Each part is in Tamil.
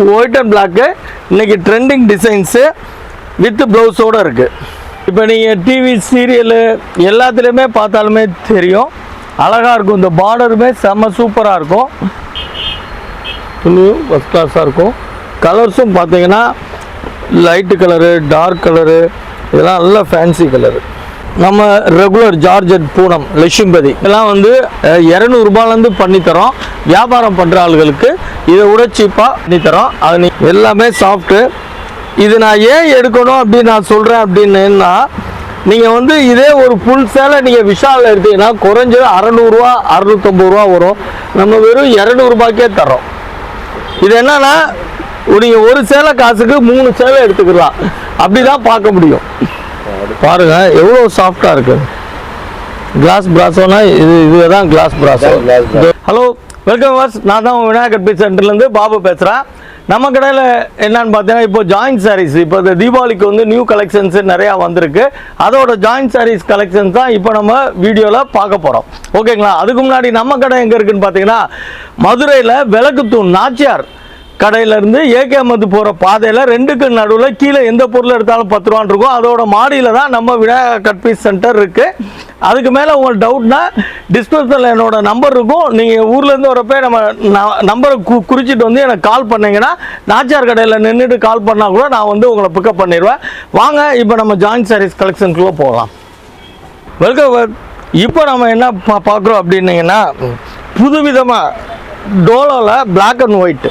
ஒயிட் அண்ட் பிளாக்கு இன்றைக்கி ட்ரெண்டிங் டிசைன்ஸு வித் ப்ளவுஸோடு இருக்குது இப்போ நீங்கள் டிவி சீரியலு எல்லாத்துலேயுமே பார்த்தாலுமே தெரியும். அழகாக இருக்கும். இந்த பார்டருமே செம்ம சூப்பராக இருக்கும். துணி ஃபஸ்ட் கிளாஸாக இருக்கும். கலர்ஸும் பார்த்தீங்கன்னா லைட்டு கலரு டார்க் கலரு இதெல்லாம் நல்ல ஃபேன்சி கலரு நம்ம ரெகுலர் ஜார்ஜட் பூனம் லட்சும்பதி இதெல்லாம் வந்து இரநூறுபாலேருந்து பண்ணித்தரோம். வியாபாரம் பண்ணுற ஆளுகளுக்கு இதை விட சீப்பாக பண்ணித்தரோம். அது நீ எல்லாமே சாஃப்ட்டு இது நான் ஏன் எடுக்கணும் அப்படின்னு நான் சொல்கிறேன் அப்படின்னா நீங்கள் வந்து இதே ஒரு புல் சேலை நீங்கள் விஷாலில் எடுத்தீங்கன்னா குறைஞ்சது அறநூறுவா அறநூற்றம்பது ரூபா வரும். நம்ம வெறும் இரநூறுபாய்க்கே தரோம் இது என்னென்னா நீங்கள் ஒரு சேலை காசுக்கு மூணு சேலை எடுத்துக்கலாம். அப்படிதான் பார்க்க முடியும். பாருங்க எவ்வளோ சாஃப்டா இருக்கு. கிளாஸ் பிராசோனா இது இதுதான் கிளாஸ் பிராசோ. ஹலோ வெல்கம் வாஸ் நான் தான் விநாயகர் பீச் சென்டர்லேருந்து பாபு பேசுகிறேன் நம்ம கடையில் என்னன்னு பார்த்தீங்கன்னா இப்போ ஜாயின்ட் சாரீஸ் இப்போ இந்த தீபாவளிக்கு வந்து நியூ கலெக்ஷன்ஸ் நிறையா வந்திருக்கு. அதோட ஜாயின்ட் சாரீஸ் கலெக்ஷன்ஸ் தான் இப்போ நம்ம வீடியோவில் பார்க்க போகிறோம் ஓகேங்களா அதுக்கு முன்னாடி நம்ம கடை எங்கே இருக்குன்னு பார்த்தீங்கன்னா மதுரையில் விளக்குத்தூண் நாச்சியார். கடையிலேருந்து ஏகே மது போகிற பாதையில் ரெண்டுக்கு நடுவில் கீழே எந்த பொருள் எடுத்தாலும் பத்து ரூபான்னு இருக்கும். அதோட மாடியில் தான் நம்ம விநாயகர் கட் பீஸ் சென்டர் இருக்குது அதுக்கு மேலே உங்களுக்கு டவுட்னா டிஸ்கிரிப்ஷனில் என்னோட நம்பர் இருக்கும். நீங்கள் ஊர்லேருந்து வரப்போ நம்ம நம்பரை கு குறிச்சிட்டு வந்து எனக்கு கால் பண்ணீங்கன்னா நாச்சார் கடையில் நின்றுட்டு கால் பண்ணால் கூட நான் வந்து உங்களை பிக்கப் பண்ணிடுவேன். வாங்க இப்போ நம்ம ஜாயின் சாரீஸ் கலெக்ஷனுக்குள்ளே போகலாம். வெல்கம் இப்போ நம்ம என்ன பா பார்க்குறோம் அப்படின்னீங்கன்னா புதுவிதமாக டோலோவில் பிளாக் அண்ட் ஒயிட்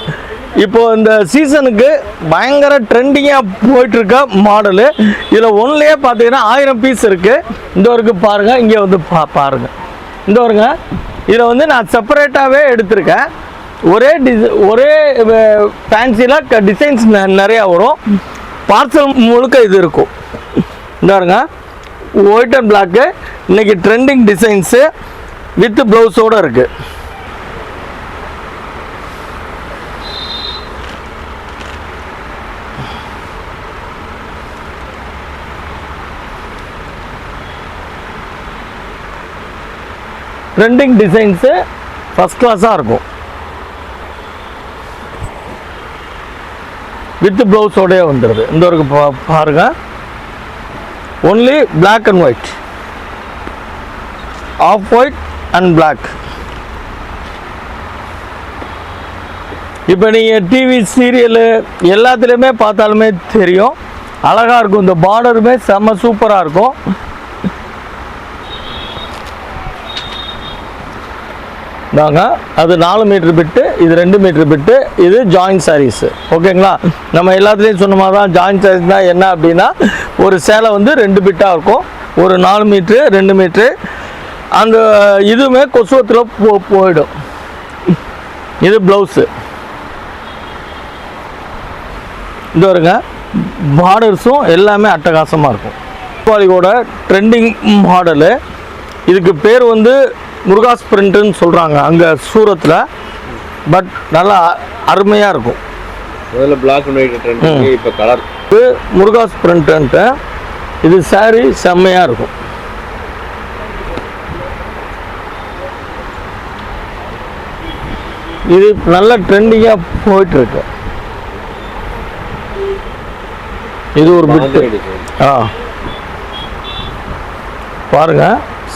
இப்போ இந்த சீசனுக்கு பயங்கர ட்ரெண்டிங்காக போயிட்டுருக்க மாடலு. இதில் ஒன்றுலேயே பார்த்தீங்கன்னா ஆயிரம் பீஸ் இருக்குது இந்த வரைக்கும் பாருங்கள் இங்கே வந்து பா பாருங்கள் இந்த வருங்க இதில் வந்து நான் செப்பரேட்டாகவே எடுத்திருக்கேன். ஒரே டிசை ஒரே ஃபேன்சியில் டிசைன்ஸ் நிறையா வரும். பார்சல் முழுக்க இது இருக்கும். இந்த வருங்க ஒயிட் அண்ட் பிளாக்கு இன்றைக்கி ட்ரெண்டிங் டிசைன்ஸு வித் ப்ளவுஸோடு இருக்குது ட்ரெண்டிங் டிசைன்ஸு ஃபஸ்ட் கிளாஸாக இருக்கும். வித் ப்ளவுஸோடய வந்துடுது இந்த ஒரு பா- பாருங்க. Only black and white off white and black இப்போ நீங்கள் டிவி சீரியலு எல்லாத்துலேயுமே பார்த்தாலுமே தெரியும். அழகாக இருக்கும். இந்த பார்டருமே செம்ம சூப்பராக இருக்கும். தாங்க. அது நாலு மீட்ரு பிட்டு இது ரெண்டு மீட்ரு பிட்டு இது ஜாயின்ட் சாரீஸ் ஓகேங்களா நம்ம எல்லாத்துலேயும் சொன்ன மாதிரி தான் ஜாயின்ட் சாரீஸ்னா என்ன அப்படின்னா ஒரு சேலை வந்து ரெண்டு பிட்டாக இருக்கும். ஒரு நாலு மீட்ரு ரெண்டு மீட்ரு அந்த இதுவுமே கொசுவத்தில் போ போயிடும். இது ப்ளவுஸு இது வருங்க பார்டர்ஸும் எல்லாமே அட்டகாசமாக இருக்கும். தீபாவளியோட ட்ரெண்டிங் மாடலு இதுக்கு பேர் வந்து முருகாஸ் பிரிண்ட்டுன்னு சொல்கிறாங்க அங்கே சூரத்தில். பட் நல்லா அருமையாக இருக்கும். முதல்ல பிளாக் அண்ட் ஒயிட் இப்போ கலர் இது முருகாஸ் பிரிண்ட்டுன்ட்டு இது saree செம்மையாக இருக்கும். இது நல்ல ட்ரெண்டிங்காக போயிட்டுருக்கு. இது ஒரு பிட்டு ஆ. பாருங்க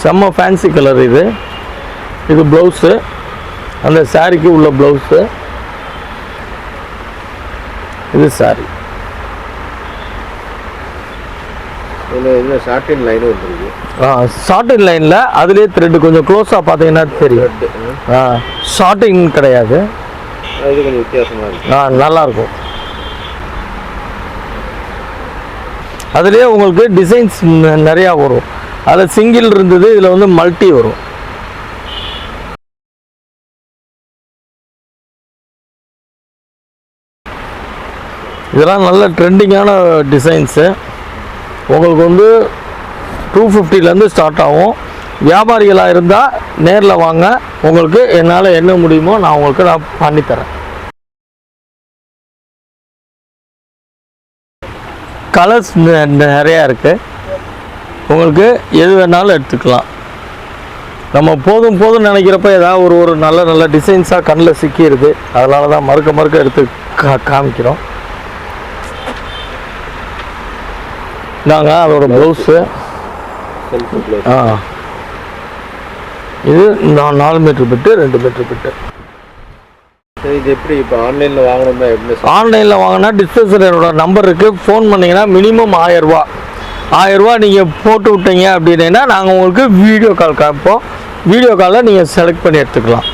செம்ம ஃபேன்சி கலர் இது. இது ப்ளவுஸு அந்த சாரிக்கு உள்ள ப்ளவுஸு இது சாரி ஷார்டின் லைனும் வந்துருக்கு? ஆ ஷார்ட்டின் லைனில் அதுலேயே த்ரெட் கொஞ்சம் க்ளோஸாக பார்த்தீங்கன்னா தெரியும். ஆ. ஷார்ட்டிங் கிடையாது. இது கொஞ்சம் வித்தியாசமாக இருக்கு. ஆ நல்லாயிருக்கும் அதுலேயே உங்களுக்கு டிசைன்ஸ் நிறையா வரும். அதில் சிங்கிள் இருந்தது இதில் வந்து மல்டி வரும். இதெல்லாம் நல்ல ட்ரெண்டிங்கான டிசைன்ஸு உங்களுக்கு வந்து டூ ஃபிஃப்டிலேருந்து ஸ்டார்ட் ஆகும். வியாபாரிகளாக இருந்தால் நேரில் வாங்க. உங்களுக்கு என்னால் என்ன முடியுமோ நான் உங்களுக்கு நான் பண்ணித்தரேன். கலர்ஸ் நிறையா இருக்குது உங்களுக்கு எது வேணாலும் எடுத்துக்கலாம். நம்ம போதும் போதும் நினைக்கிறப்ப ஏதாவது ஒரு ஒரு நல்ல நல்ல டிசைன்ஸாக கண்ணில் சிக்கிடுது அதனால தான் மறுக்க மறுக்க எடுத்து கா காமிக்கிறோம். இந்தாங்க அதோட ப்ளவுஸு ஆ. இது நான் நாலு மீட்டர் பிட்டு ரெண்டு மீட்டர் பிட்டு. சரி இது எப்படி இப்போ ஆன்லைனில் வாங்கணும்னா எப்படி ஆன்லைனில் வாங்கினா டிஸ்பென்சரோட நம்பர் இருக்குது ஃபோன் பண்ணிங்கன்னா மினிமம் ஆயரூபா ஆயரூபா நீங்கள் போட்டு விட்டீங்க அப்படின்னா நாங்கள் உங்களுக்கு வீடியோ கால் காமிப்போம். வீடியோ காலில் நீங்கள் செலக்ட் பண்ணி எடுத்துக்கலாம்.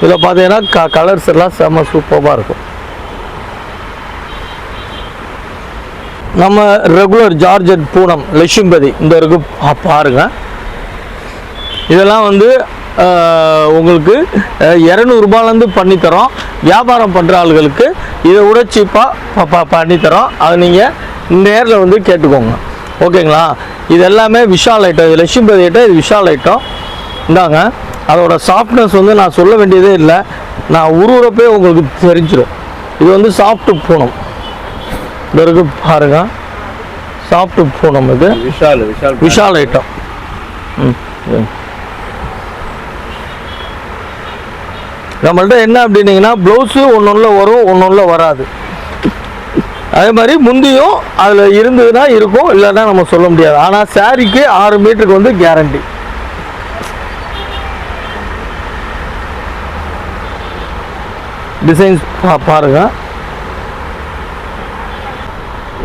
இதில் பார்த்தீங்கன்னா க கலர்ஸ் எல்லாம் செம்ம சூப்பராக இருக்கும். நம்ம ரெகுலர் ஜார்ஜட் பூனம் லட்சும்பதி இந்த இருக்கு பா- பாருங்க. இதெல்லாம் வந்து உங்களுக்கு இரநூறுபாலேருந்து பண்ணித்தரோம் வியாபாரம் பண்ணுற ஆளுகளுக்கு இதை விட சீப்பாக பண்ணித்தரோம் அதை நீங்கள் நேரில் வந்து கேட்டுக்கோங்க. ஓகேங்களா? இது எல்லாமே விஷால் ஐட்டம் இது லட்சுமிபதி ஐட்டம் இது விஷால் ஐட்டம் இந்தாங்க. அதோட சாஃப்ட்னஸ் வந்து நான் சொல்ல வேண்டியதே இல்லை. நான் உருவுறப்பே உங்களுக்கு தெரிஞ்சிடும் இது வந்து சாஃப்ட்டு பூனம். இருக்கு பாருங்க. சாஃப்ட் பூனம் இது. விஷால் விஷால் விஷால் ஐட்டம் ம். நம்மள்ட்ட என்ன அப்படின்னீங்கன்னா ப்ளவுஸு ஒன்று ஒன்றில் வரும் ஒன்று ஒன்றில் வராது. அதே மாதிரி முந்தியும் அதில் இருந்ததுன்னா இருக்கும் இல்லைன்னா நம்ம சொல்ல முடியாது. ஆனால் சாரிக்கு ஆறு மீட்டருக்கு வந்து கேரண்டி டிசைன்ஸ் பா பாருங்க.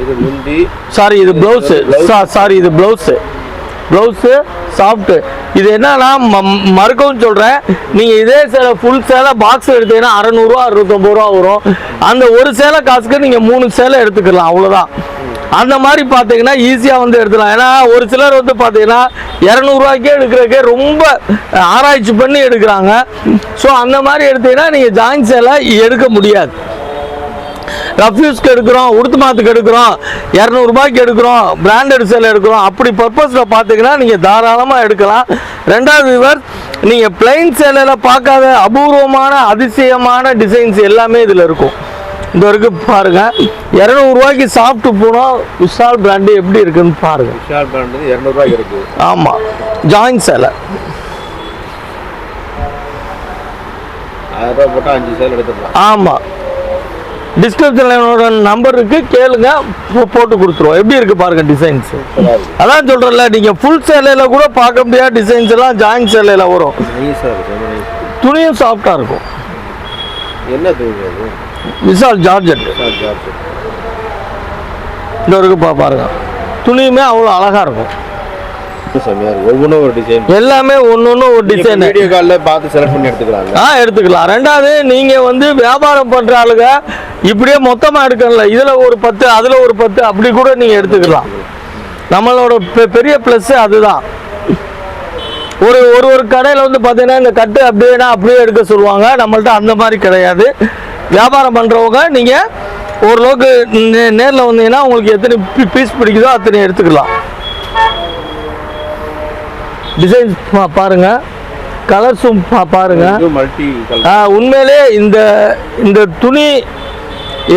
இது முந்தி. சாரி இது ப்ளவுஸு சாரி இது ப்ளவுஸு ப்ளவுஸு சாஃப்ட்டு இது என்னன்னா மறுக்கவும் சொல்கிறேன் நீங்கள் இதே சேலை ஃபுல் சேலை பாக்ஸ் எடுத்தீங்கன்னா அறநூறுவா அறுபத்தொம்பது ரூபா வரும். அந்த ஒரு சேலை காசுக்கு நீங்கள் மூணு சேலை எடுத்துக்கலாம் அவ்வளோதான் அந்த மாதிரி பார்த்தீங்கன்னா ஈஸியாக வந்து எடுத்துக்கலாம். ஏன்னா ஒரு சிலர் வந்து பார்த்தீங்கன்னா இரநூறுவாய்க்கே எடுக்கிறக்கே ரொம்ப ஆராய்ச்சி பண்ணி எடுக்கிறாங்க. ஸோ அந்த மாதிரி எடுத்தீங்கன்னா நீங்கள் ஜாயின் சேலை எடுக்க முடியாது. ரஃப்யூஸ்க்கு எடுக்கிறோம் உடுத்து மாத்துக்கு எடுக்கிறோம் இரநூறுபாய்க்கு எடுக்கிறோம் பிராண்டட் சேல் எடுக்கிறோம். அப்படி பர்பஸில் பார்த்தீங்கன்னா நீங்கள் தாராளமாக எடுக்கலாம். ரெண்டாவது இவர் நீங்கள் பிளைன் சேலையில் பார்க்காத அபூர்வமான அதிசயமான டிசைன்ஸ் எல்லாமே இதில் இருக்கும். இந்த இருக்கு பாருங்க. இரநூறுவாய்க்கு சாப்பிட்டு போனோம் விஷால் பிராண்டு எப்படி இருக்குன்னு பாருங்க. விஷால் பிராண்ட் இரநூறுவாய்க்கு இருக்குது ஆமாம் ஜாயின் சேலை ஆயிரம் ரூபாய் போட்டால் அஞ்சு சேல் எடுத்துடலாம் ஆமாம் டிஸ்கிரிப்ஷனில் நம்பர் இருக்கு. கேளுங்க. போட்டு கொடுத்துருவோம். எப்படி இருக்கு பாருங்க டிசைன்ஸ் இருக்குது அதான் சொல்றேன்ல நீங்க ஃபுல் சேலையில கூட பார்க்க முடியாத. டிசைன்ஸ் எல்லாம் ஜாயின் சேலையில வரும். இருக்குது துணியும் சாஃப்டா இருக்கும். என்ன துணி விஷால் ஜார்ஜெட் இந்த இருக்கு பாருங்க. துணியுமே அவ்வளோ அழகா இருக்கும் செம்மையாக இருக்குது ஒவ்வொன்றும் ஒரு டிசைன் எல்லாமே ஒன்று ஒரு டிசைன் வீடியோ காலில் பார்த்து செலக்ட் பண்ணி எடுத்துக்கலாங்க ஆ எடுத்துக்கலாம். ரெண்டாவது நீங்க வந்து வியாபாரம் பண்ற ஆளுங்க இப்படியே மொத்தமா எடுக்கல இதுல ஒரு பத்து அதுல ஒரு பத்து அப்படி கூட நீங்க எடுத்துக்கலாம். நம்மளோட பெரிய ப்ளஸ் அதுதான். ஒரு ஒரு ஒரு கடையில் வந்து பார்த்தீங்கன்னா இந்த கட்டு அப்படியேனா அப்படியே எடுக்க சொல்லுவாங்க. நம்மள்ட்ட அந்த மாதிரி கிடையாது. வியாபாரம் பண்ணுறவங்க நீங்கள் ஓரளவுக்கு நேரில் வந்தீங்கன்னா உங்களுக்கு எத்தனை பீஸ் பிடிக்குதோ அத்தனை எடுத்துக்கலாம். டிசைன்ஸ் பா பாருங்க. கலர்ஸும் பா பாருங்க. மல்டி கலர் ஆ, உண்மையிலே இந்த இந்த துணி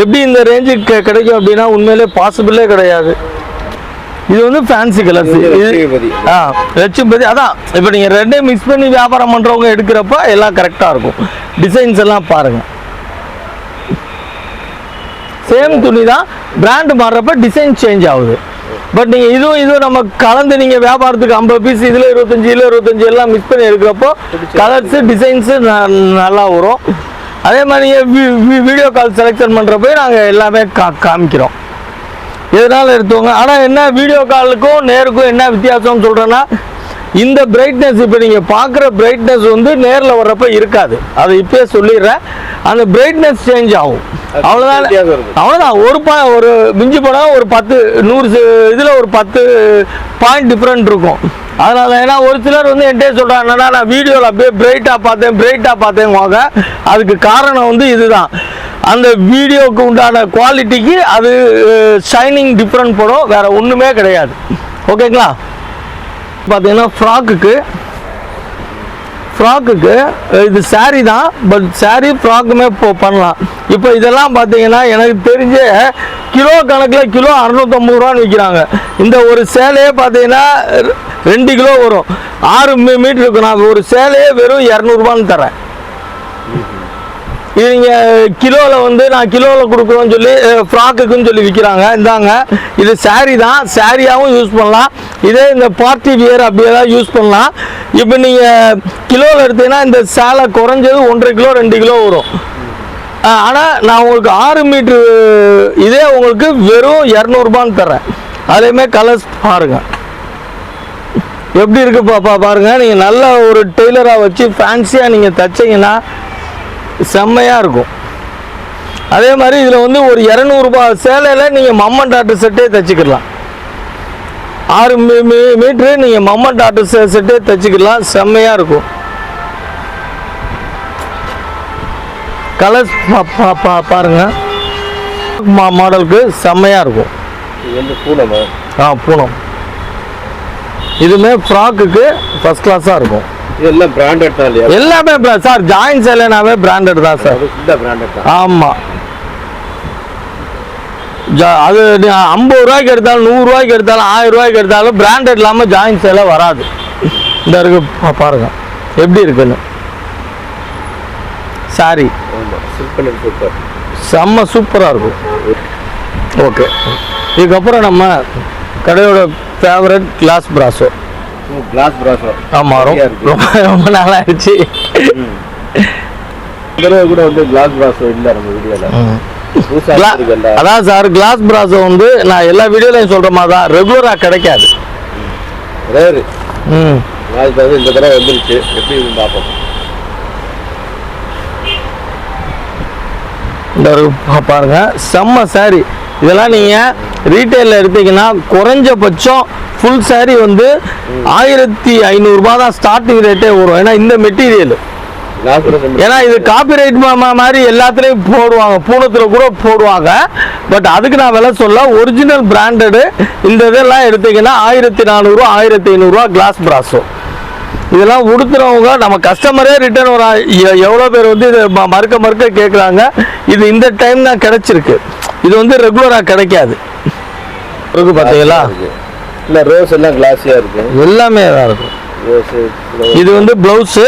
எப்படி இந்த ரேஞ்சுக்கு கிடைக்கும் அப்படின்னா உண்மையிலே பாசிபிளே கிடையாது. இது வந்து ஃபேன்சி கலர்ஸ். ஆ லட்சுமிபதி அதான் இப்போ நீங்கள் ரெண்டையும் மிக்ஸ் பண்ணி வியாபாரம் பண்ணுறவங்க எடுக்கிறப்ப எல்லாம் கரெக்டாக இருக்கும். டிசைன்ஸ் எல்லாம் பாருங்க. சேம் துணி தான். பிராண்ட் மாறுறப்ப டிசைன் சேஞ்ச் ஆகுது. பட் நீங்கள் இதுவும் இதுவும் நம்ம கலந்து நீங்கள் வியாபாரத்துக்கு ஐம்பது பீஸ் இதில் இருபத்தஞ்சி இதில் இருபத்தஞ்சி எல்லாம் மிக்ஸ் பண்ணி எடுக்கிறப்போ கலர்ஸு டிசைன்ஸு நல்லா வரும். அதே மாதிரி நீங்கள் வீடியோ கால் செலெக்ஷன் பண்ணுறப்ப நாங்கள் எல்லாமே கா காமிக்கிறோம். எதனால எடுத்தவங்க ஆனால் என்ன வீடியோ காலுக்கும் நேருக்கும் என்ன வித்தியாசம்னு சொல்கிறேன்னா இந்த பிரைட்னஸ் இப்போ நீங்கள் பார்க்குற பிரைட்னஸ் வந்து நேரில் வர்றப்ப இருக்காது. அதை இப்பயே சொல்லிடுறேன். அந்த பிரைட்னஸ் சேஞ்ச் ஆகும். அவ்வளோதான். அவ்வளோதான் ஒரு பா ஒரு மிஞ்சி போனால் ஒரு பத்து நூறு இதில் ஒரு பத்து பாயிண்ட் டிஃப்ரெண்ட் இருக்கும். அதனால ஏன்னா ஒரு சிலர் வந்து என்கிட்ட சொல்கிறாங்க என்னன்னா நான் வீடியோவில் அப்படியே பிரைட்டாக பார்த்தேன் பிரைட்டாக பார்த்தேங்குவாங்க அதுக்கு காரணம் வந்து இதுதான். அந்த வீடியோவுக்கு உண்டான குவாலிட்டிக்கு அது ஷைனிங் டிஃப்ரெண்ட் படும் வேற ஒன்றுமே கிடையாது. ஓகேங்களா பார்த்தீங்கன்னா ஃப்ராக்குக்கு ஃப்ராக்குக்கு இது சாரீ தான் பட் சாரீ ஃப்ராக்குமே இப்போ பண்ணலாம். இப்போ இதெல்லாம் பார்த்தீங்கன்னா எனக்கு தெரிஞ்ச கிலோ கணக்கில் கிலோ அறநூற்றம்பது ரூபான்னு விற்கிறாங்க இந்த ஒரு சேலையே பார்த்தீங்கன்னா ரெண்டு கிலோ வரும். ஆறு மீ- மீட்டர் இருக்கும் நான் ஒரு சேலையே வெறும் இரநூறுபான்னு தரேன் இது நீங்கள் கிலோவில் வந்து நான் கிலோவில் கொடுக்குறோன்னு சொல்லி ஃப்ராக்குக்குன்னு சொல்லி விற்கிறாங்க இந்தாங்க. இது சாரீ தான். சாரியாகவும் யூஸ் பண்ணலாம். இதே இந்த பார்ட்டி வியர் அப்படியெல்லாம் யூஸ் பண்ணலாம். இப்போ நீங்கள் கிலோவில் எடுத்தீங்கன்னா இந்த சேலை குறைஞ்சது ஒன்றரை கிலோ ரெண்டு கிலோ வரும். ஆனால் நான் உங்களுக்கு ஆறு மீட்ரு இதே உங்களுக்கு வெறும் இரநூறுபான்னு தரேன் அதேமாதிரி கலர்ஸ் பாருங்கள் எப்படி இருக்குது பாப்பா பாருங்கள் நீங்கள் நல்ல ஒரு டெய்லராக வச்சு ஃபேன்சியாக நீங்கள் தச்சீங்கன்னா செம்மையா இருக்கும். அதே மாதிரி இதுல வந்து ஒரு இரநூறுபா சேலையில நீங்க மம்மன் டாட்டு செட்டே தச்சுக்கலாம் ஆறு மீ மீ- மீட்ரு நீங்க மம்மன் டாட்டு செ செட்டே தச்சுக்கலாம் செம்மையா இருக்கும். கலர்ஸ் பாருங்க. மா- மாடலுக்கு செம்மையா இருக்கும். இது வந்து பூனமா ஆ. பூனம். இதுவுமே ஃப்ராக்குக்கு ஃபர்ஸ்ட் கிளாஸாக இருக்கும். இதெல்லாம் பிராண்டட் தான் இல்லையா? எல்லாமே சார் ஜாயின் சேலைனாவே பிராண்டட் தான் சார் இந்த பிராண்டட் தான். ஆமாம் அது ஐம்பது ரூபாய்க்கு எடுத்தாலும் நூறுரூவாய்க்கு எடுத்தாலும் ஆயிரம் ரூபாய்க்கு எடுத்தாலும் பிராண்டட் இல்லாமல் ஜாயின் சேலை வராது. இந்த இருக்கு பாருங்க. எப்படி இருக்குன்னு. சாரி சூப்பர் செம்ம சூப்பராக இருக்கும். ஓகே இதுக்கப்புறம் நம்ம கடையோட ஃபேவரட் கிளாஸ் பிராசோ கிளாஸ் பிராசோ ஆமாம் ரொம்ப ரொம்ப நாளாகிடுச்சு இந்த தடவை கூட வந்து கிளாஸ் பிராசோ இல்லை நம்ம வீடியோவில் அதான் சார் கிளாஸ் பிராசோ வந்து நான் எல்லா வீடியோலையும் சொல்கிற மாதிரி தான் ரெகுலராக கிடைக்காது. ரேரு ம் கிளாஸ் பிராசோ இந்த தடவை வந்துருச்சு. எப்படி பார்ப்போம். பாருங்க செம்ம saree. இதெல்லாம் நீங்கள் ரீட்டைலில் எடுத்தீங்கன்னா குறைஞ்சபட்சம் ஃபுல் சாரீ வந்து ஆயிரத்தி ஐநூறுரூபா தான் ஸ்டார்டிங் ரேட்டே வரும். ஏன்னா இந்த மெட்டீரியல் ஏன்னா இது காப்பிரைட் மாதிரி எல்லாத்துலேயும் போடுவாங்க. பூனத்தில் கூட போடுவாங்க. பட் அதுக்கு நான் விலை சொல்ல ஒரிஜினல் பிராண்டடு இந்த இதெல்லாம் எடுத்தீங்கன்னா ஆயிரத்தி நானூறுரூவா ஆயிரத்தி ஐநூறுரூவா கிளாஸ் பிராஸோ இதெல்லாம் உடுத்துறவங்க நம்ம கஸ்டமரே ரிட்டர்ன் ஒரு எ- எவ்வளோ பேர் வந்து இதை ம- மறுக்க மறுக்க கேட்குறாங்க இது இந்த டைம் தான் கிடச்சிருக்கு. இது வந்து ரெகுலராக கிடைக்காது. இருக்கு பார்த்தீங்களா இல்லை ரோஸ் எல்லாம் கிளாஸியாக இருக்கு எல்லாமே தான் இருக்கும். ரோஸு இது வந்து ப்ளவுஸு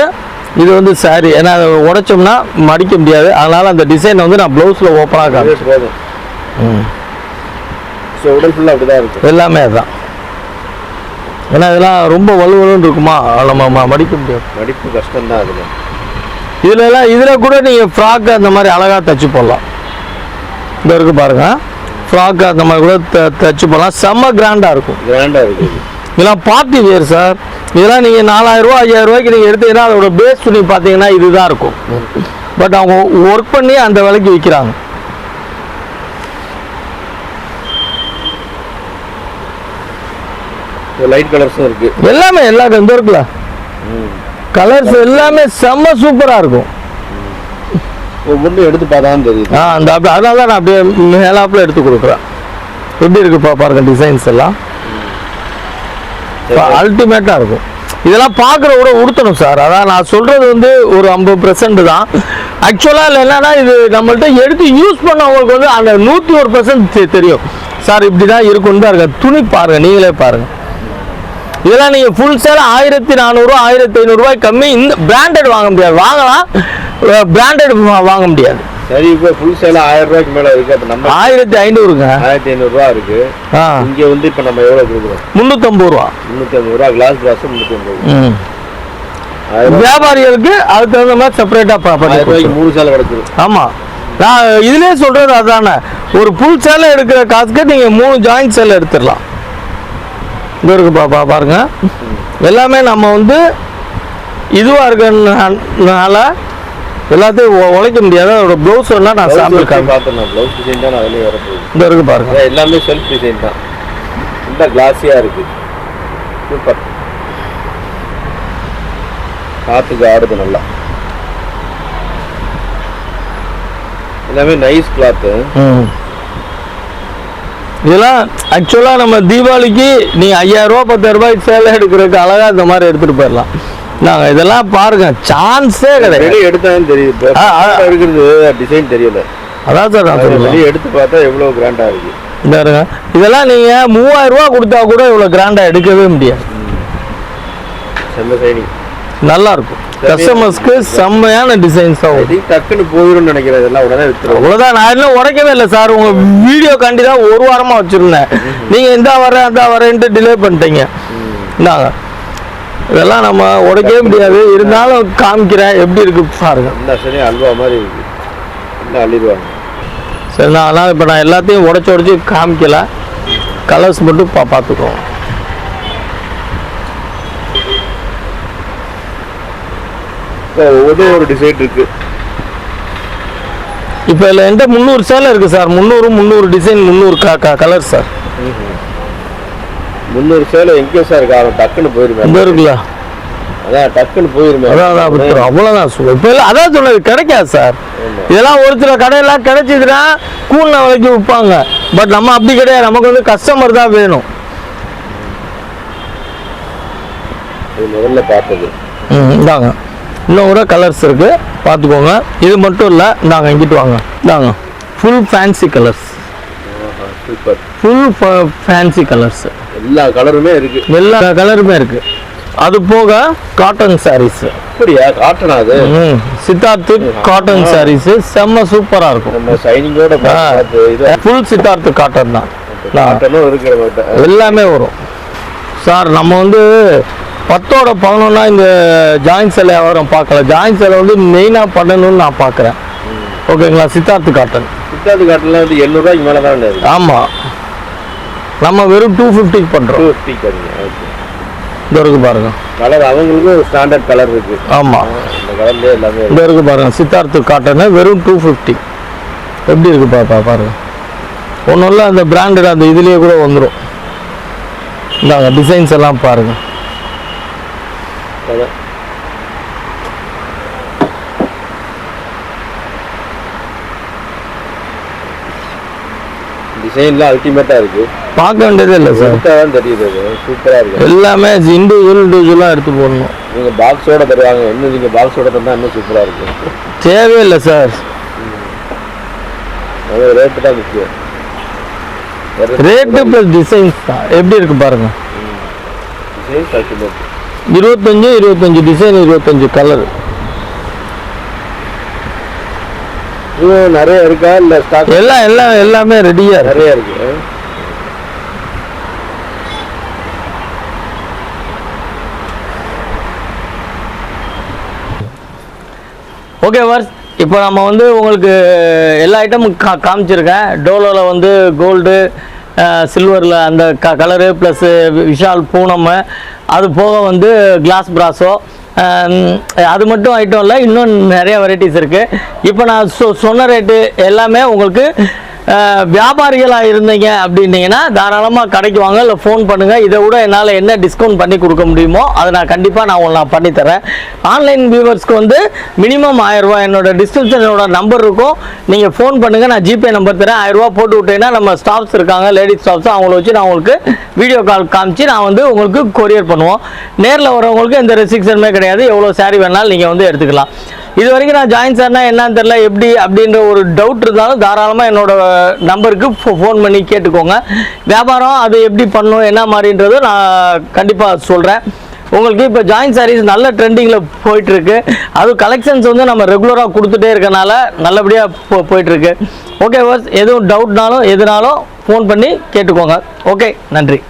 இது வந்து saree. ஏன்னா அதை உடைச்சோம்னா மடிக்க முடியாது. அதனால அந்த டிசைன் வந்து நான் ப்ளவுஸில் ஓப்பனாக காமிச்சேன். போதும். ஸோ உடல் ஃபுல்லாக அப்படி தான் இருக்கும் எல்லாமே அதுதான் ஏன்னா இதெல்லாம் ரொம்ப வலுவலுன்னு இருக்குமா? நம்ம ம- மடிக்க முடியாது. மடிப்பு கஷ்டம் தான் அதில். இதுல எல்லாம் இதில் கூட நீங்கள் ஃப்ராக் அந்த மாதிரி அழகாக தச்சு போடலாம். இந்த இருக்கு பாருங்க. ஃப்ராக் அந்த மாதிரி கூட தச்சு போடலாம் செம்ம கிராண்டாக இருக்கும். கிராண்டாக இருக்குது. இதெல்லாம் பார்ட்டி வேர் சார் இதெல்லாம் நீங்கள் நாலாயிரரூவா ஐயாயிரரூவாய்க்கு நீங்கள் எடுத்தீங்கன்னா அதோட பேஸ் துணி பார்த்தீங்கன்னா இதுதான் இருக்கும். பட் அவங்க ஒர்க் பண்ணி அந்த விலைக்கு விற்கிறாங்க லைட் கலர்ஸும் இருக்கு. எல்லாமே எல்லா இந்த இருக்குல்ல? கலர்ஸ் எல்லாமே செம்ம சூப்பராக இருக்கும். ஒவ்வொன்றும் எடுத்து பார்த்தா தான் தெரியுது. ஆ அந்த அப்படி அதனால தான் நான் அப்படியே மேலாப்பில் எடுத்து கொடுக்குறேன். எப்படி இருக்கு பா பாருங்க டிசைன்ஸ் எல்லாம். அல்டிமேட்டாக இருக்கும். இதெல்லாம் பார்க்குற கூட உடுத்தணும் சார். அதான் நான் சொல்கிறது வந்து ஒரு ஐம்பது பெர்சன்ட் தான். ஆக்சுவலாக இல்லை என்னன்னா இது நம்மள்ட்ட எடுத்து யூஸ் பண்ணவங்களுக்கு வந்து அந்த நூற்றி ஒரு பெர்சன்ட் தெரியும். சார் இப்படி தான் இருக்குன்னு தான் இருக்கு துணி பாருங்க நீங்களே பாருங்க. இதெல்லாம் நீங்கள் ஃபுல் சேல் ஆயிரத்தி நானூறுரூவா ஆயிரத்தி ஐநூறுரூவாய் கம்மி. இந்த பிராண்டட் வாங்க முடியாது. வாங்கலாம். பிராண்டட் வாங்க முடியாது. சரி இப்போ ஃபுல் சேல ஆயிரம் ரூபாய்க்கு மேலே இருக்கு. அப்போ நம்ம ஆயிரத்தி ஐநூறுங்க. ஆயிரத்தி ஐநூறுரூவா இருக்கு. ஆ. இங்கே வந்து இப்போ நம்ம எவ்வளோ கொடுக்குறோம்? முந்நூற்றம்பது ரூபா. ஐம்பது ரூபா கிளாஸ் கிளாஸ் முந்நூற்றி ஐம்பது வியாபாரிகளுக்கு அதுக்கு தகுந்த மாதிரி ஆயிரம் ரூபாய்க்கு. மூணு சேலை கிடச்சிரும். ஆமாம் நான் இதுலேயே சொல்கிறது அதானே. ஒரு புல் சேலை எடுக்கிற காசுக்கு நீங்கள் மூணு ஜாயிண்ட் சேலை எடுத்துடலாம். இது இருக்கு பாப்பா பாருங்க. எல்லாமே நம்ம வந்து இதுவாக இருக்கிறனால எல்லாத்தையும் உழைக்க முடியாது அதோட ப்ளவுஸ் வேணால் நான் சாம்பிள் பார்த்தேன் ப்ளவுஸ் டிசைன் தான் நான் வெளியே வரப்போகுது இந்த இருக்கு பாருங்க. எல்லாமே செல்ஃப் டிசைன் தான். இந்த கிளாஸியாக இருக்கு. சூப்பர் காற்றுக்கு ஆடுது நல்லா. எல்லாமே நைஸ் கிளாத்து. இதெல்லாம் ஆக்சுவலாக நம்ம தீபாவளிக்கு நீ ஐயாயிரம் ரூபா பத்தாயிரம் ரூபாய்க்கு சேலை எடுக்கிறதுக்கு அழகாக இந்த மாதிரி எடுத்துகிட்டு போயிடலாம். நாங்கள் இதெல்லாம் பாருங்க சான்ஸே கிடையாது. எடுத்தாலும் தெரியுது. இருக்கிறது டிசைன் தெரியல. அதான் சார் நான் சொல்லுவேன் எடுத்து பார்த்தா எவ்வளோ கிராண்டா இருக்கு. இந்த இதெல்லாம் நீங்கள் மூவாயிரம் ரூபா கொடுத்தா கூட இவ்வளோ கிராண்டாக எடுக்கவே முடியாது. நல்லா இருக்கும். கஸ்டமர்ஸ்க்கு செம்மையான டிசைன்ஸ் ஆகும் டக்குன்னு போயிடும்னு நினைக்கிறேன். இதெல்லாம் உடனே வித்துரும் அவ்வளோதான் நான் இன்னும் உடைக்கவே இல்லை சார். உங்க வீடியோ காண்டி தான் ஒரு வாரமா வச்சிருந்தேன். நீங்க இந்த வரேன் அந்த வரேன்ட்டு டிலே பண்ணிட்டீங்க. இந்தாங்க. இதெல்லாம் நம்ம உடைக்கவே முடியாது. இருந்தாலும் காமிக்கிறேன். எப்படி இருக்கு பாருங்க. எல்லா சைனியும் அல்வா மாதிரி இருக்கு அள்ளிடுவாங்க? சரி நான் அதனால் இப்போ நான் எல்லாத்தையும் உடச்சி உடச்சி காமிக்கல. கலர்ஸ் மட்டும் பா பார்த்துக்கோங்க இப்போ ஒவ்வொரு ஒரு டிசைன் இருக்கு. இப்போ இதில் என்கிட்ட முந்நூறு சேலை இருக்குது சார். முந்நூறு முந்நூறு டிசைன் முந்நூறு க க கலர் சார். முந்நூறு சேலை எங்கே சார் அவன் டக்குன்னு போயிருமே. இந்த இருக்குல்ல. அதான் டக்குன்னு போயிருமே. அதான் அதான் வித்துரும் அவ்வளோதான் இப்போ இல்லை அதான் சொன்னது கிடைக்காது சார். இதெல்லாம் ஒரு சில கடையெல்லாம் கிடைச்சிதுன்னா கூண்ண விலைக்கு விற்பாங்க. பட் நம்ம அப்படி கிடையாது. நமக்கு வந்து கஸ்டமர் தான் வேணும். முதல்ல பார்த்தது. ம் இந்தாங்க. இன்னும் கூட கலர்ஸ் இருக்கு. பார்த்துக்கோங்க. இது மட்டும் இல்லை இந்தாங்க இங்கிட்டு வாங்க. இந்தாங்க. Full fancy colours super full fancy colours எல்லா கலருமே இருக்கு. எல்லா கலருமே இருக்கு. அது போக காட்டன் சாரீஸ் அப்படியா? காட்டனா அது? சித்தார்த்து காட்டன் சாரீஸ் செம்ம சூப்பராக இருக்கும். நம்ம இது ஃபுல் சித்தார்த்து காட்டன் தான். காட்டனும் இருக்கு நம்மகிட்ட எல்லாமே வரும். சார் நம்ம வந்து பத்தோட பதினொன்னா இந்த ஜாயின் சேலை வியாபாரம் பார்க்கல. ஜாயின் சேலை வந்து மெயினாக பண்ணணும்னு நான் பார்க்குறேன். ஓகேங்களா சித்தார்த்து காட்டன் சித்தாந்து காட்டெல்லாம் வந்து எண்ணூறுவாய்க்கு மேலே தான் ஆமாம் நம்ம வெறும் டூ ஃபிஃப்டிக்கு பண்ணுறோம் டூ ஓகே இந்த இருக்கு பாருங்க. கலர் அவங்களுக்கும் ஸ்டாண்டர்ட் கலர் இருக்கு. ஆமாம் இந்த கலர்லேயே எல்லாமே இந்த இருக்கு பாருங்க சித்தார்த்து காட்டனு வெறும் டூ ஃபிஃப்டி எப்படி இருக்கு பாப்பா பாருங்க. ஒன்றும் இல்லை அந்த பிராண்டட் அந்த இதுலேயே கூட வந்துடும் இந்தாங்க டிசைன்ஸ் எல்லாம் பாருங்க. டிசைன்லாம் அல்டிமேட்டா இருக்கு. பார்க்க வேண்டியதே இல்லை சார். தெரியுது அது. சூப்பரா இருக்கு. எல்லாமே இண்டிவிஜுவல் இண்டிவிஜுவலாக எடுத்து போடணும். நீங்க பாக்ஸோட தருவாங்க. இன்னும் நீங்க பாக்ஸோட தந்தா இன்னும் சூப்பரா இருக்கு. தேவையில்லை சார். அது ரேட்டு தான் முக்கியம். ரேட்டு ப்ளஸ் டிசைன்ஸ் தான். எப்படி இருக்கு பாருங்க. இருபத்தஞ்சு இருபத்தஞ்சு டிசைன் இருபத்தஞ்சு கலர் நிறைய இருக்கா? இல்ல எல்லாம் எல்லாம் எல்லாமே ரெடியாக நிறைய இருக்கு. ஓகே வர்ஸ் இப்போ நம்ம வந்து உங்களுக்கு எல்லா ஐட்டமும் கா காமிச்சிருக்கேன். டோலோவில் வந்து கோல்டு சில்வரில் அந்த க கலரு ப்ளஸ்ஸு விஷால் பூனம். அது போக வந்து கிளாஸ் பிராஸோ அது மட்டும் ஐட்டம் இல்லை இன்னும் நிறைய வெரைட்டிஸ் இருக்குது இப்போ நான் சொ சொன்ன ரேட்டு எல்லாமே உங்களுக்கு வியாபாரிகளாக இருந்தீங்க அப்படின்னீங்கன்னா தாராளமாக கடைக்கு வாங்க இல்லை ஃபோன் பண்ணுங்கள் இதை விட என்னால் என்ன டிஸ்கவுண்ட் பண்ணி கொடுக்க முடியுமோ அதை நான் கண்டிப்பாக நான் உங்களுக்கு நான் பண்ணித்தரேன் ஆன்லைன் வியூவர்ஸ்க்கு வந்து மினிமம் ஆயிரரூவா என்னோட டிஸ்கிரிப்ஷனோட நம்பர் இருக்கும். நீங்கள் ஃபோன் பண்ணுங்கள் நான் ஜிபே நம்பர் தரேன். ஆயிரரூவா போட்டு விட்டீங்கன்னா நம்ம ஸ்டாஃப்ஸ் இருக்காங்க லேடிஸ் ஸ்டாஃப்ஸ் அவங்கள வச்சு நான் உங்களுக்கு வீடியோ கால் காமிச்சு நான் வந்து உங்களுக்கு கொரியர் பண்ணுவோம். நேரில் வரவங்களுக்கு எந்த ரெஸ்ட்ரிக்ஷனுமே கிடையாது. எவ்வளோ சாரி வேணாலும் நீங்கள் வந்து எடுத்துக்கலாம். இது வரைக்கும் நான் ஜாயின் சார்னா என்னன்னு தெரில எப்படி அப்படின்ற ஒரு டவுட் இருந்தாலும் தாராளமாக என்னோட நம்பருக்கு ஃபோன் பண்ணி கேட்டுக்கோங்க. வியாபாரம் அது எப்படி பண்ணணும் என்ன மாதிரின்றதும் நான் கண்டிப்பாக சொல்கிறேன் உங்களுக்கு இப்போ ஜாயின் சாரீஸ் நல்ல ட்ரெண்டிங்கில் போயிட்டுருக்கு. அது கலெக்ஷன்ஸ் வந்து நம்ம ரெகுலராக கொடுத்துட்டே இருக்கனால நல்லபடியாக போ போயிட்டுருக்கு. ஓகே எதுவும் டவுட்னாலும் எதுனாலும் ஃபோன் பண்ணி கேட்டுக்கோங்க. ஓகே நன்றி.